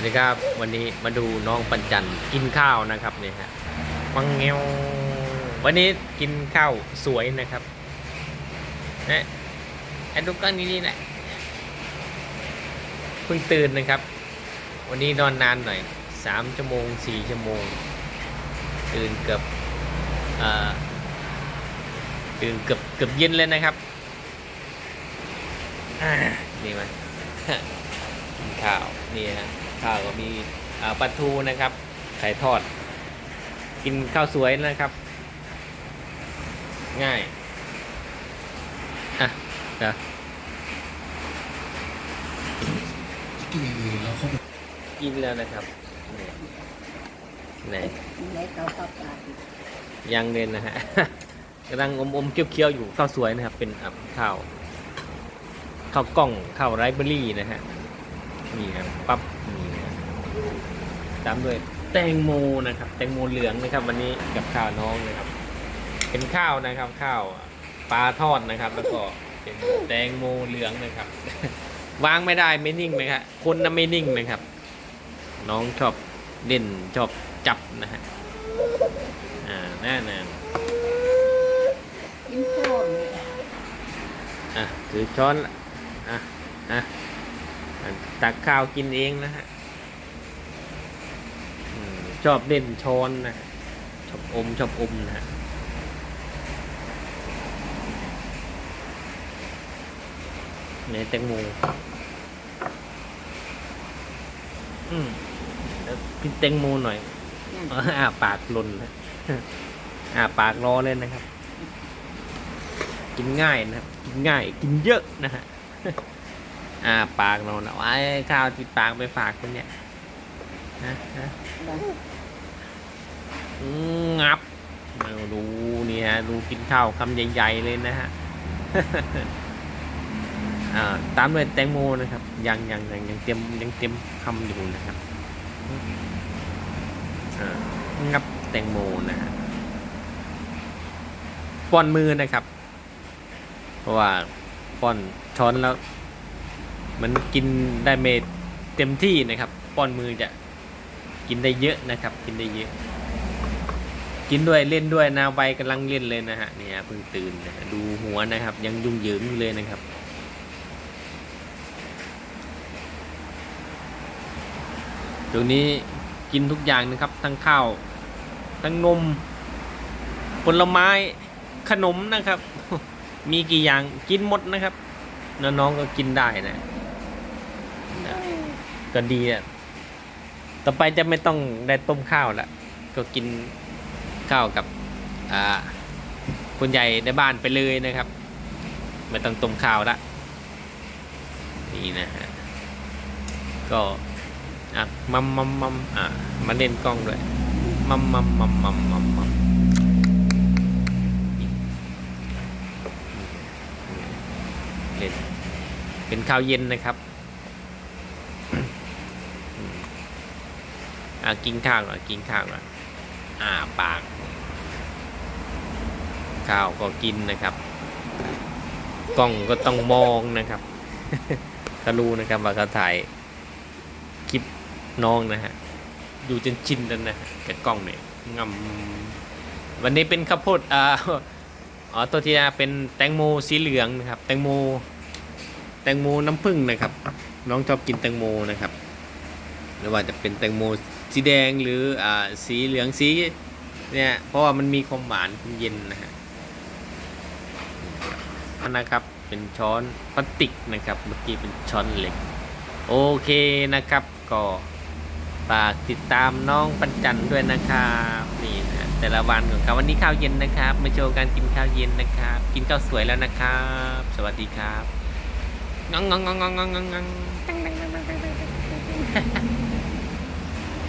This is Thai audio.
วัสดีครับวันนี้มาดูน้องปัญจันกินข้าวนะครับเนี่ยฮะปังเงววันนี้กินข้าวสวยนะครับนะแอนดูกันนี้นี่แหละเพิ่งตื่นนะครับ วันนี้นอนนานหน่อยสามชั่วโมงสี่ชั่วโมง ตื่นเกือบเอ่อตื่นเกือบเกือบเย็นเลยนะครับอ่านี่มันกินข้าวนี่ฮะ ข้าวก็มีปลาทูนะครับไข่ทอด กินข้าวสวยนะครับ ง่ายอะกินแล้วเขากินแล้วนะครับไหนยังเด่นนะฮะกำลังอมอมๆเคี้ยวๆอยู่ข้าวสวยนะครับ เป็นข้าวข้าวกล้องข้าวไรเบอรี่นะฮะนี่ครับปั๊บนี่ ตามด้วยแตงโมนะครับ แตงโมเหลืองนะครับ วันนี้กับข้าวน้องนะครับ เป็นข้าวนะครับ ข้าวปลาทอดนะครับ แล้วก็เป็นแตงโมเหลืองนะครับ วางไม่ได้ไม่นิ่งนะครับคนน่ะไม่นิ่งนะครับ น้องชอบเล่นชอบจับนะฮะอ่าแน่นอนกินโคนเนี่ยอะถือช้อนอะอะตักข้าวกินเองนะฮะ ชอบเล่นช้อนนะชอบอมชอบอมนะฮะในแตงโมอืมกินแตงโมหน่อยนั่นเอออาปากลนนะอาปากรอเลยนะครับ กินง่ายนะครับ กินง่าย กินเยอะนะฮะอาปากนอนเอาไว้ข้าวติดปากไปฝากคนเนี่ย นะนะงับมาดูนี่ฮะดูกินข้าวคำใหญ่ๆเลยนะฮะตามด้วยแตงโมนะครับ ยังยังยังยังเต็มยังเต็มคำอยู่นะครับงับแตงโมนะฮะป้อนมือนะครับ เพราะว่าป้อนช้อนแล้ว มันกินได้ไม่เต็มที่นะครับ ป้อนมือจะ กินได้เยอะนะครับ กินได้เยอะ กินด้วยเล่นด้วยนาใบกำลังเล่นเลยนะฮะเนี่ยเพิ่งตื่นนะดูหัวนะครับ ยังยุ่งเหยิงอยู่เลยนะครับตรงนี้กินทุกอย่างนะครับ ทั้งข้าวทั้งนม ผลไม้ขนมนะครับ มีกี่อย่างกินหมดนะครับน้องๆก็กินได้นะนะก็ดีอะ ต่อไปจะไม่ต้องได้ต้มข้าวละก็กินข้าวกับคุณใหญ่ในบ้านไปเลยนะครับ ไม่ต้องต้มข้าวละนี่นะฮะก็อะมัมมัมมัมอะมาเล่นกล้องด้วยมัมมัมมัมมัมมัมมัมเล่นเป็นข้าวเย็นนะครับ อ่ากินข้าวหน่อยกินข้าวหน่อยอ่าปาก ข้าวก็กินนะครับ กล้องก็ต้องมองนะครับก็รู้นะครับว่าเขาถ่ายคลิปน้องนะฮะดูจนชินแล้วนะกับกล้องเนี่ยงำวันนี้เป็นข้าวโพดอ่าอ๋อตัวที่นะเป็นแตงโมสีเหลืองนะครับ แตงโม แตงโมน้ำผึ้งนะครับ น้องชอบกินแตงโมนะครับ ไม่ว่าจะเป็นแตงโมสีแดงหรืออ่าสีเหลืองสีเนี่ยเพราะว่ามันมีความหวานเย็นนะฮะอันนะครับเป็นช้อนพลาสติกนะครับเมื่อกี้เป็นช้อนเหล็ก โอเคนะครับก็ฝากติดตามน้องปัญจันด้วยนะครับนี่นะแต่ละวันของเขาวันนี้ข้าวเย็นนะครับมาโชว์การกินข้าวเย็นนะครับ กินข้าวสวยแล้วนะครับ สวัสดีครับงองงองงองงองงองงอง